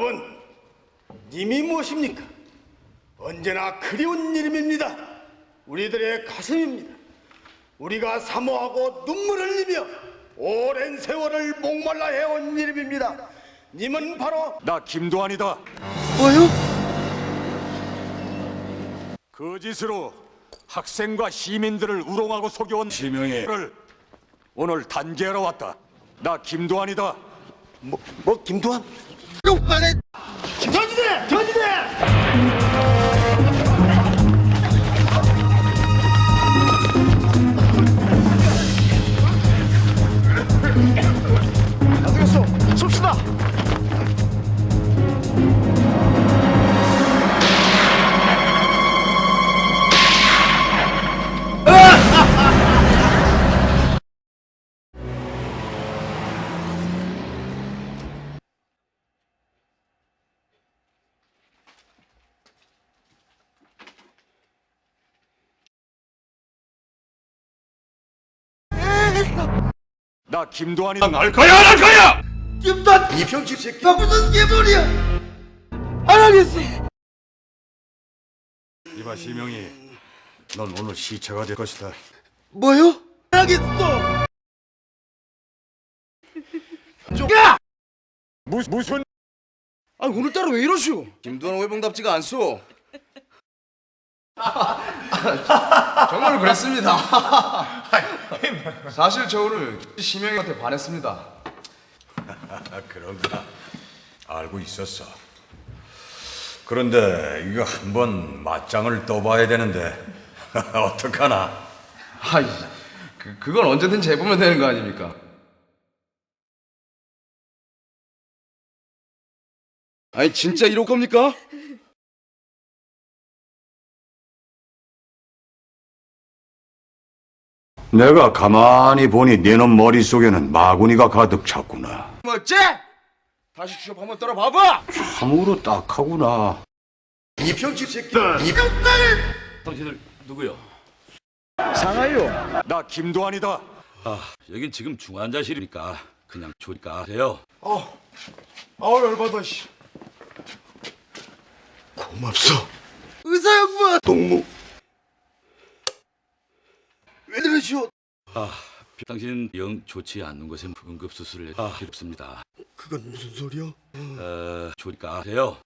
여러분, 님이 무엇입니까? 언제나 그리운 이름입니다. 우리들의 가슴입니다. 우리가 사모하고 눈물을 흘리며 오랜 세월을 목말라 해온 이름입니다. 님은 바로 나 김도환이다. 뭐요? 거짓으로 학생과 시민들을 우롱하고 속여온 지명이를 오늘 단죄하러 왔다. 나 김도환이다. 뭐, 뭐 김도환? 욕하네. 전지대! 전지대! 나 김도환이다. 날 거야, 안할 거야. 김단 이병철 새끼. 너 무슨 개소리야? 안 하겠어. 이봐 시명이, 넌 오늘 시체가 될 것이다. 뭐요? 안 하겠어. 무, 무슨 아 오늘따라 왜 이러시오? 김두한 외봉답지가 않소. 정말 그랬습니다. 사실 저 오늘 심영이한테 반했습니다. 아, 그런가? 알고 있었어. 그런데 이거 한번 맞짱을 떠봐야 되는데 어떡하나? 아이, 그, 그건 언제든지 해보면 되는 거 아닙니까? 아니 진짜 이럴 겁니까? 내가 가만히 보니 네놈 머릿속에는 마구니가 가득 찼구나. 뭐지? 다시 취업 한번 떨어봐봐. 참으로 딱하구나. 이병철 새끼. 당신들 누구요? 상하요. 나 김도환이다. 아, 여긴 지금 중환자실이니까 그냥 조리가 돼요. 아우 열받아 씨. 고맙소. 의사 양반 동무. 왜 이러시오? 아, 당신 영 좋지 않는 곳에 응급 수술을 아, 필요없습니다. 그건 무슨 소리야? 어, 조리가 돼요.